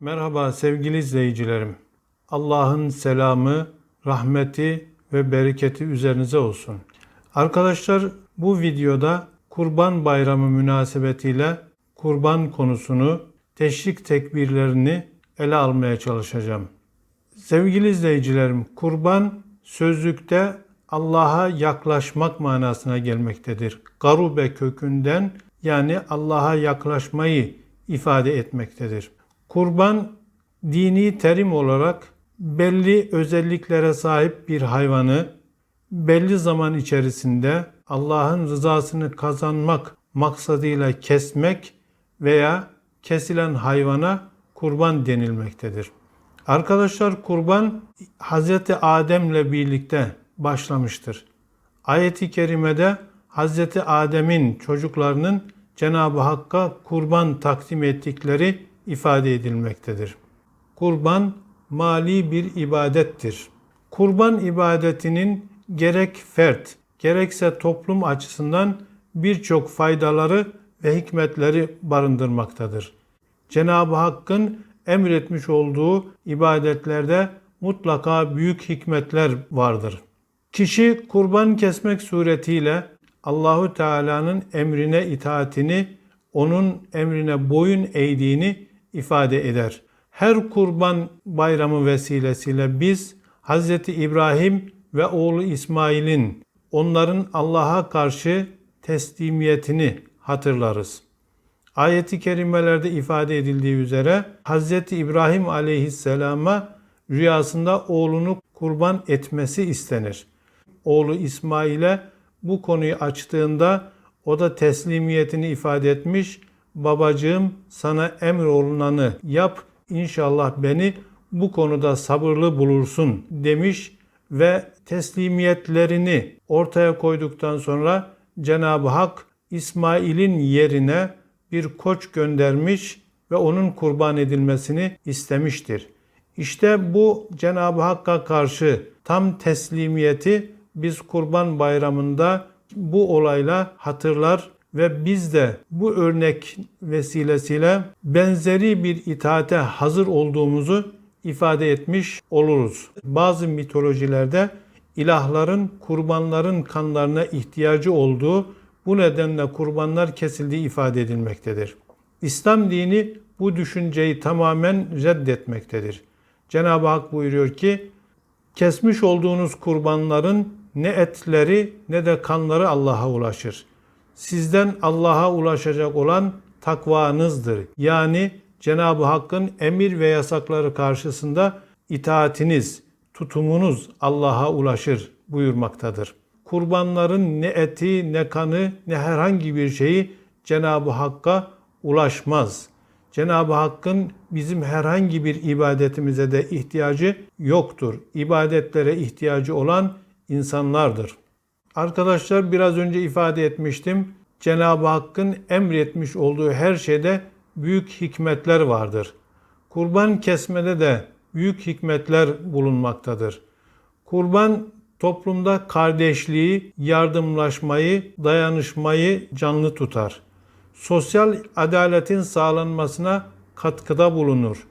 Merhaba sevgili izleyicilerim. Allah'ın selamı, rahmeti ve bereketi üzerinize olsun. Arkadaşlar bu videoda Kurban Bayramı münasebetiyle kurban konusunu, teşrik tekbirlerini ele almaya çalışacağım. Sevgili izleyicilerim, kurban sözlükte Allah'a yaklaşmak manasına gelmektedir. Garube kökünden yani Allah'a yaklaşmayı ifade etmektedir. Kurban dini terim olarak belli özelliklere sahip bir hayvanı belli zaman içerisinde Allah'ın rızasını kazanmak maksadıyla kesmek veya kesilen hayvana kurban denilmektedir. Arkadaşlar kurban Hz. Adem'le birlikte başlamıştır. Ayet-i kerimede Hz. Adem'in çocuklarının Cenab-ı Hakk'a kurban takdim ettikleri ifade edilmektedir. Kurban mali bir ibadettir. Kurban ibadetinin gerek fert, gerekse toplum açısından birçok faydaları ve hikmetleri barındırmaktadır. Cenab-ı Hakk'ın emretmiş olduğu ibadetlerde mutlaka büyük hikmetler vardır. Kişi kurban kesmek suretiyle Allahu Teala'nın emrine itaatini, onun emrine boyun eğdiğini ifade eder. Her kurban bayramı vesilesiyle biz Hz. İbrahim ve oğlu İsmail'in onların Allah'a karşı teslimiyetini hatırlarız. Ayet-i kerimelerde ifade edildiği üzere Hz. İbrahim aleyhisselama rüyasında oğlunu kurban etmesi istenir. Oğlu İsmail'e bu konuyu açtığında o da teslimiyetini ifade etmiş. Babacığım sana emrolunanı yap inşallah beni bu konuda sabırlı bulursun demiş ve teslimiyetlerini ortaya koyduktan sonra Cenab-ı Hak İsmail'in yerine bir koç göndermiş ve onun kurban edilmesini istemiştir. İşte bu Cenab-ı Hakk'a karşı tam teslimiyeti biz Kurban Bayramı'nda bu olayla hatırlar ve biz de bu örnek vesilesiyle benzeri bir itaate hazır olduğumuzu ifade etmiş oluruz. Bazı mitolojilerde ilahların kurbanların kanlarına ihtiyacı olduğu bu nedenle kurbanlar kesildiği ifade edilmektedir. İslam dini bu düşünceyi tamamen reddetmektedir. Cenab-ı Hak buyuruyor ki kesmiş olduğunuz kurbanların ne etleri ne de kanları Allah'a ulaşır. Sizden Allah'a ulaşacak olan takvanızdır. Yani Cenab-ı Hakk'ın emir ve yasakları karşısında itaatiniz, tutumunuz Allah'a ulaşır buyurmaktadır. Kurbanların ne eti, ne kanı, ne herhangi bir şeyi Cenab-ı Hakk'a ulaşmaz. Cenab-ı Hakk'ın bizim herhangi bir ibadetimize de ihtiyacı yoktur. İbadetlere ihtiyacı olan insanlardır. Arkadaşlar biraz önce ifade etmiştim. Cenab-ı Hakk'ın emretmiş olduğu her şeyde büyük hikmetler vardır. Kurban kesmede de büyük hikmetler bulunmaktadır. Kurban toplumda kardeşliği, yardımlaşmayı, dayanışmayı canlı tutar. Sosyal adaletin sağlanmasına katkıda bulunur.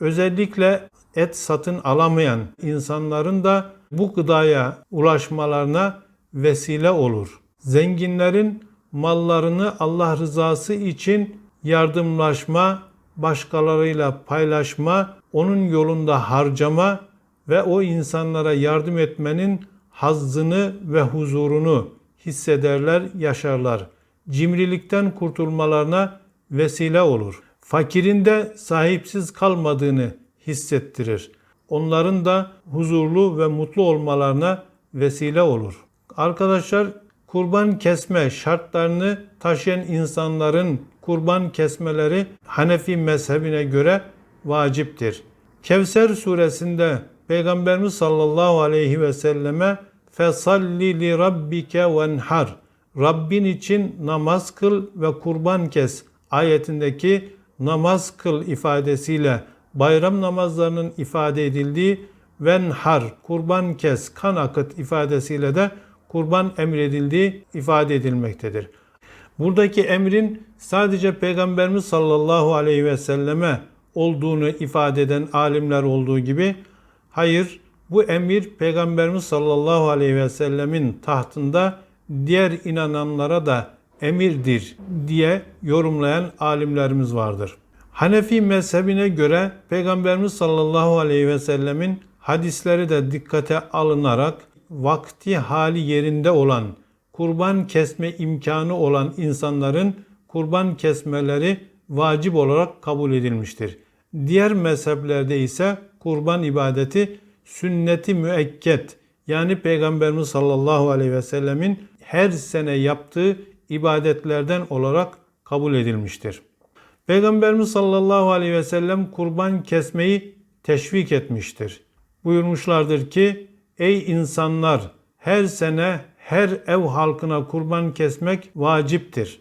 Özellikle et satın alamayan insanların da bu gıdaya ulaşmalarına vesile olur. Zenginlerin mallarını Allah rızası için yardımlaşma, başkalarıyla paylaşma, onun yolunda harcama ve o insanlara yardım etmenin hazzını ve huzurunu hissederler, yaşarlar. Cimrilikten kurtulmalarına vesile olur. Fakirin de sahipsiz kalmadığını hissettirir. Onların da huzurlu ve mutlu olmalarına vesile olur. Arkadaşlar kurban kesme şartlarını taşıyan insanların kurban kesmeleri Hanefi mezhebine göre vaciptir. Kevser suresinde Peygamberimiz sallallahu aleyhi ve selleme fesalli li rabbike venhar Rabbin için namaz kıl ve kurban kes ayetindeki namaz kıl ifadesiyle bayram namazlarının ifade edildiği venhar kurban kes kan akıt ifadesiyle de kurban emredildiği ifade edilmektedir. Buradaki emrin sadece Peygamberimiz sallallahu aleyhi ve selleme olduğunu ifade eden alimler olduğu gibi hayır bu emir Peygamberimiz sallallahu aleyhi ve sellemin tahtında diğer inananlara da emirdir diye yorumlayan alimlerimiz vardır. Hanefi mezhebine göre Peygamberimiz sallallahu aleyhi ve sellemin hadisleri de dikkate alınarak vakti hali yerinde olan kurban kesme imkanı olan insanların kurban kesmeleri vacip olarak kabul edilmiştir. Diğer mezheplerde ise kurban ibadeti sünneti müekket yani Peygamberimiz sallallahu aleyhi ve sellemin her sene yaptığı ibadetlerden olarak kabul edilmiştir. Peygamberimiz sallallahu aleyhi ve sellem kurban kesmeyi teşvik etmiştir. Buyurmuşlardır ki ey insanlar her sene her ev halkına kurban kesmek vaciptir.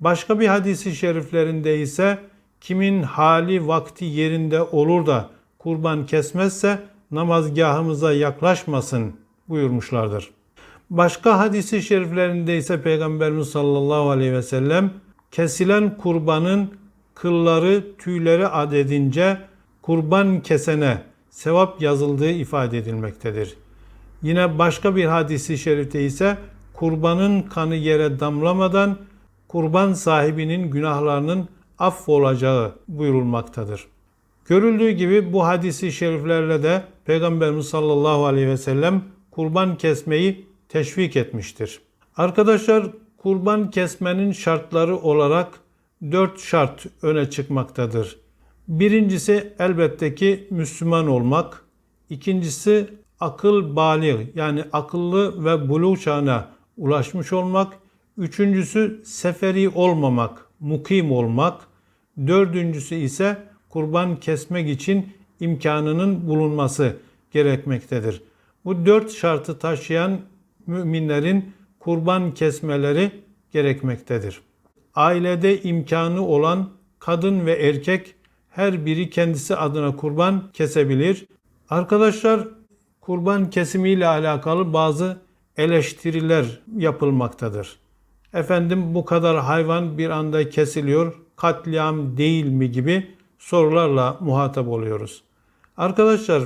Başka bir hadisi şeriflerinde ise kimin hali vakti yerinde olur da kurban kesmezse namazgahımıza yaklaşmasın buyurmuşlardır. Başka hadisi şeriflerinde ise Peygamberimiz sallallahu aleyhi ve sellem kesilen kurbanın kılları tüyleri adedince kurban kesene sevap yazıldığı ifade edilmektedir. Yine başka bir hadisi şerifte ise kurbanın kanı yere damlamadan kurban sahibinin günahlarının affolacağı buyurulmaktadır. Görüldüğü gibi bu hadisi şeriflerle de Peygamberimiz sallallahu aleyhi ve sellem kurban kesmeyi teşvik etmiştir. Arkadaşlar kurban kesmenin şartları olarak dört şart öne çıkmaktadır. Birincisi elbette ki Müslüman olmak. İkincisi akıl bali yani akıllı ve buluğ çağına ulaşmış olmak. Üçüncüsü seferi olmamak, mukim olmak. Dördüncüsü ise kurban kesmek için imkanının bulunması gerekmektedir. Bu dört şartı taşıyan müminlerin kurban kesmeleri gerekmektedir. Ailede imkanı olan kadın ve erkek her biri kendisi adına kurban kesebilir. Arkadaşlar kurban kesimiyle alakalı bazı eleştiriler yapılmaktadır. Efendim bu kadar hayvan bir anda kesiliyor, katliam değil mi gibi sorularla muhatap oluyoruz. Arkadaşlar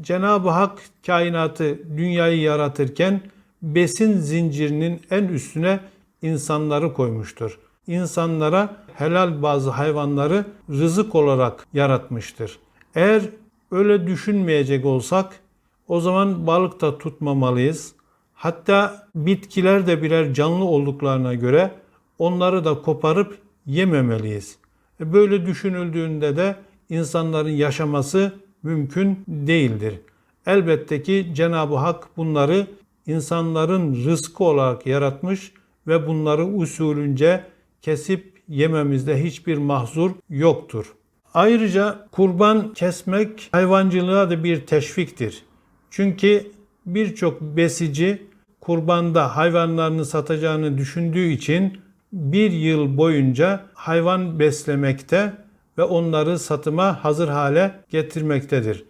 Cenab-ı Hak kainatı, dünyayı yaratırken besin zincirinin en üstüne insanları koymuştur. İnsanlara helal bazı hayvanları rızık olarak yaratmıştır. Eğer öyle düşünmeyecek olsak o zaman balık da tutmamalıyız. Hatta bitkiler de birer canlı olduklarına göre onları da koparıp yememeliyiz. E, böyle düşünüldüğünde de insanların yaşaması mümkün değildir. Elbette ki Cenab-ı Hak bunları insanların rızkı olarak yaratmış ve bunları usulünce kesip yememizde hiçbir mahzur yoktur. Ayrıca kurban kesmek hayvancılığa da bir teşviktir. Çünkü birçok besici kurbanda hayvanlarını satacağını düşündüğü için bir yıl boyunca hayvan beslemekte ve onları satıma hazır hale getirmektedir.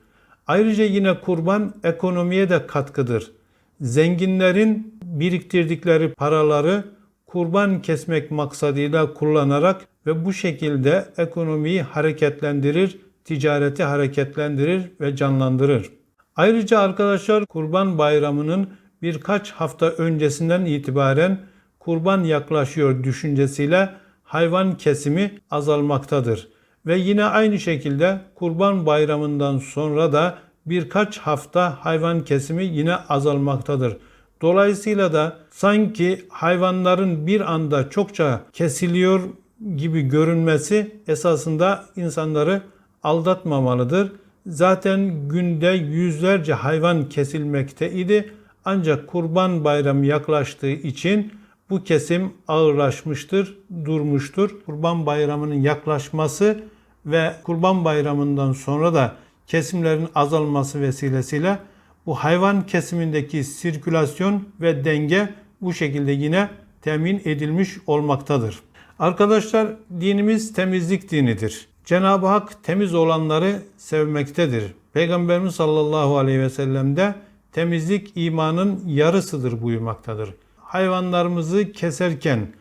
Ayrıca yine kurban ekonomiye de katkıdır. Zenginlerin biriktirdikleri paraları kurban kesmek maksadıyla kullanarak ve bu şekilde ekonomiyi hareketlendirir, ticareti hareketlendirir ve canlandırır. Ayrıca arkadaşlar Kurban Bayramı'nın birkaç hafta öncesinden itibaren kurban yaklaşıyor düşüncesiyle hayvan kesimi azalmaktadır. Ve yine aynı şekilde Kurban Bayramı'ndan sonra da birkaç hafta hayvan kesimi yine azalmaktadır. Dolayısıyla da sanki hayvanların bir anda çokça kesiliyor gibi görünmesi esasında insanları aldatmamalıdır. Zaten günde yüzlerce hayvan kesilmekte idi. Ancak Kurban Bayramı yaklaştığı için bu kesim ağırlaşmıştır, durmuştur. Kurban Bayramı'nın yaklaşması ve Kurban Bayramı'ndan sonra da kesimlerin azalması vesilesiyle bu hayvan kesimindeki sirkülasyon ve denge bu şekilde yine temin edilmiş olmaktadır. Arkadaşlar dinimiz temizlik dinidir. Cenab-ı Hak temiz olanları sevmektedir. Peygamberimiz sallallahu aleyhi ve sellem de temizlik imanın yarısıdır buyurmaktadır. Hayvanlarımızı keserken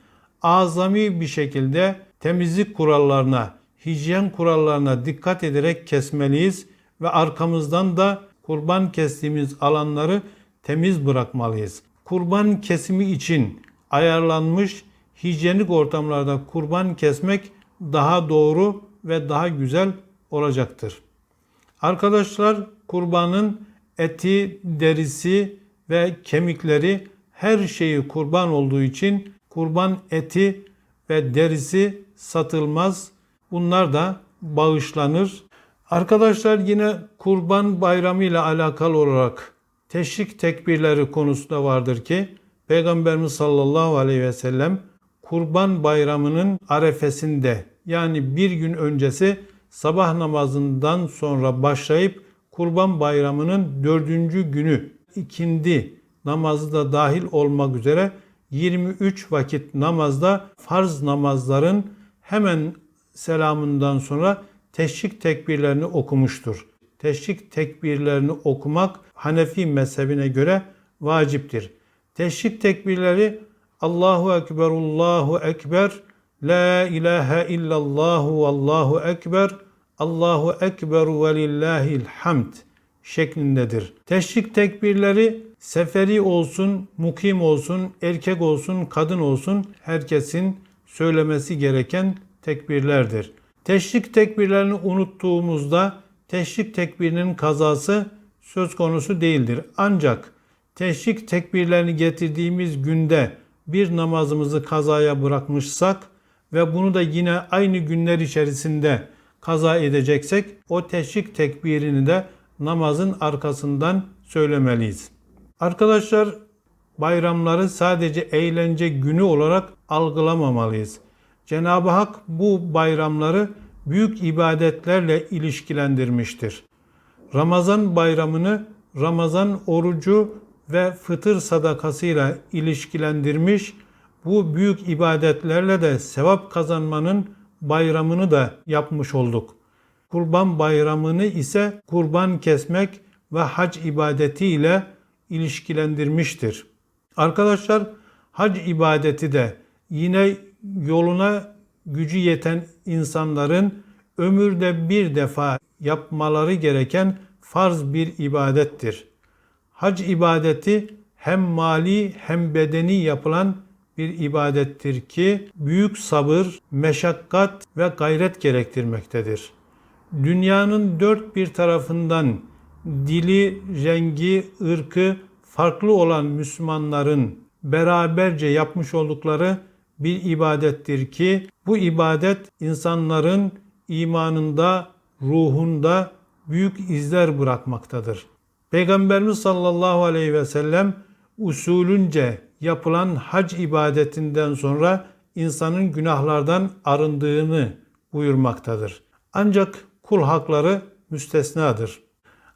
azami bir şekilde temizlik kurallarına hijyen kurallarına dikkat ederek kesmeliyiz ve arkamızdan da kurban kestiğimiz alanları temiz bırakmalıyız. Kurban kesimi için ayarlanmış hijyenik ortamlarda kurban kesmek daha doğru ve daha güzel olacaktır. Arkadaşlar kurbanın eti, derisi ve kemikleri her şeyi kurban olduğu için kurban eti ve derisi satılmaz. Bunlar da bağışlanır. Arkadaşlar yine kurban bayramı ile alakalı olarak teşrik tekbirleri konusunda vardır ki Peygamberimiz sallallahu aleyhi ve sellem kurban bayramının arefesinde yani bir gün öncesi sabah namazından sonra başlayıp kurban bayramının dördüncü günü ikindi namazı da dahil olmak üzere 23 vakit namazda farz namazların hemen selamından sonra teşrik tekbirlerini okumuştur. Teşrik tekbirlerini okumak Hanefi mezhebine göre vaciptir. Teşrik tekbirleri Allahu Ekber, Allahu Ekber, La ilahe illallahu Allahu Ekber, Allahu Ekber ve lillahil hamd şeklindedir. Teşrik tekbirleri seferi olsun, mukim olsun, erkek olsun, kadın olsun herkesin söylemesi gereken tekbirlerdir. Teşrik tekbirlerini unuttuğumuzda teşrik tekbirinin kazası söz konusu değildir. Ancak teşrik tekbirlerini getirdiğimiz günde bir namazımızı kazaya bırakmışsak ve bunu da yine aynı günler içerisinde kaza edeceksek o teşrik tekbirini de namazın arkasından söylemeliyiz. Arkadaşlar bayramları sadece eğlence günü olarak algılamamalıyız. Cenab-ı Hak bu bayramları büyük ibadetlerle ilişkilendirmiştir. Ramazan bayramını Ramazan orucu ve fıtır sadakasıyla ilişkilendirmiş. Bu büyük ibadetlerle de sevap kazanmanın bayramını da yapmış olduk. Kurban bayramını ise kurban kesmek ve hac ibadeti ile ilişkilendirmiştir. Arkadaşlar hac ibadeti de yine yoluna gücü yeten insanların ömürde bir defa yapmaları gereken farz bir ibadettir. Hac ibadeti hem mali hem bedeni yapılan bir ibadettir ki büyük sabır, meşakkat ve gayret gerektirmektedir. Dünyanın dört bir tarafından dili, rengi, ırkı farklı olan Müslümanların beraberce yapmış oldukları bir ibadettir ki bu ibadet insanların imanında, ruhunda büyük izler bırakmaktadır. Peygamberimiz sallallahu aleyhi ve sellem usulünce yapılan hac ibadetinden sonra insanın günahlardan arındığını buyurmaktadır. Ancak kul hakları müstesnadır.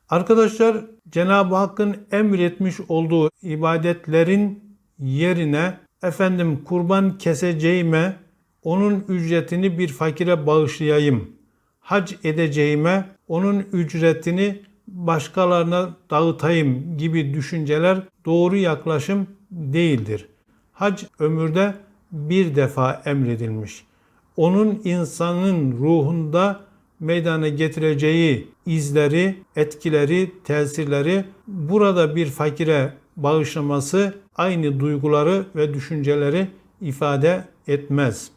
Arkadaşlar Cenab-ı Hakk'ın emretmiş olduğu ibadetlerin yerine efendim kurban keseceğime onun ücretini bir fakire bağışlayayım. Hac edeceğime onun ücretini başkalarına dağıtayım gibi düşünceler doğru yaklaşım değildir. Hac ömürde bir defa emredilmiş. Onun insanın ruhunda meydana getireceği izleri, etkileri, tesirleri burada bir fakire bağışlaması aynı duyguları ve düşünceleri ifade etmez.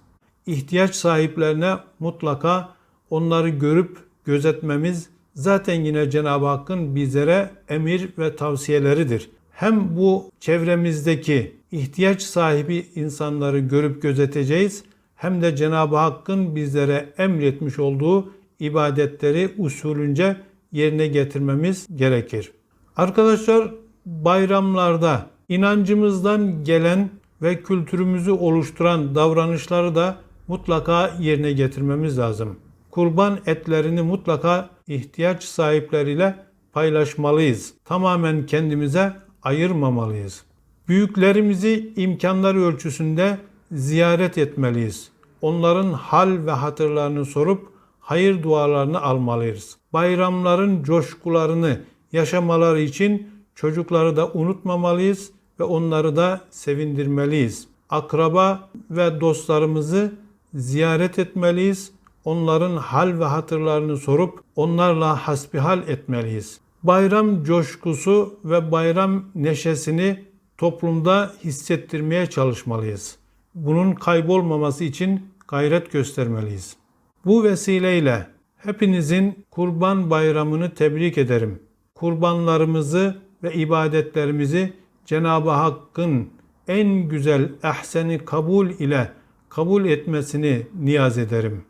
İhtiyaç sahiplerine mutlaka onları görüp gözetmemiz zaten yine Cenab-ı Hakk'ın bizlere emir ve tavsiyeleridir. Hem bu çevremizdeki ihtiyaç sahibi insanları görüp gözeteceğiz hem de Cenab-ı Hakk'ın bizlere emretmiş olduğu ibadetleri usulünce yerine getirmemiz gerekir. Arkadaşlar bayramlarda inancımızdan gelen ve kültürümüzü oluşturan davranışları da mutlaka yerine getirmemiz lazım. Kurban etlerini mutlaka ihtiyaç sahipleriyle paylaşmalıyız. Tamamen kendimize ayırmamalıyız. Büyüklerimizi imkanlar ölçüsünde ziyaret etmeliyiz. Onların hal ve hatırlarını sorup hayır dualarını almalıyız. Bayramların coşkularını yaşamaları için çocukları da unutmamalıyız ve onları da sevindirmeliyiz. Akraba ve dostlarımızı ziyaret etmeliyiz. onların hal ve hatırlarını sorup onlarla hasbihal etmeliyiz. Bayram coşkusu ve bayram neşesini toplumda hissettirmeye çalışmalıyız. Bunun kaybolmaması için gayret göstermeliyiz. Bu vesileyle hepinizin Kurban Bayramını tebrik ederim. Kurbanlarımızı ve ibadetlerimizi Cenab-ı Hakk'ın en güzel ehseni kabul ile kabul etmesini niyaz ederim.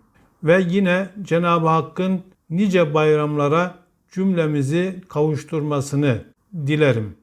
Ve yine Cenab-ı Hakk'ın nice bayramlara cümlemizi kavuşturmasını dilerim.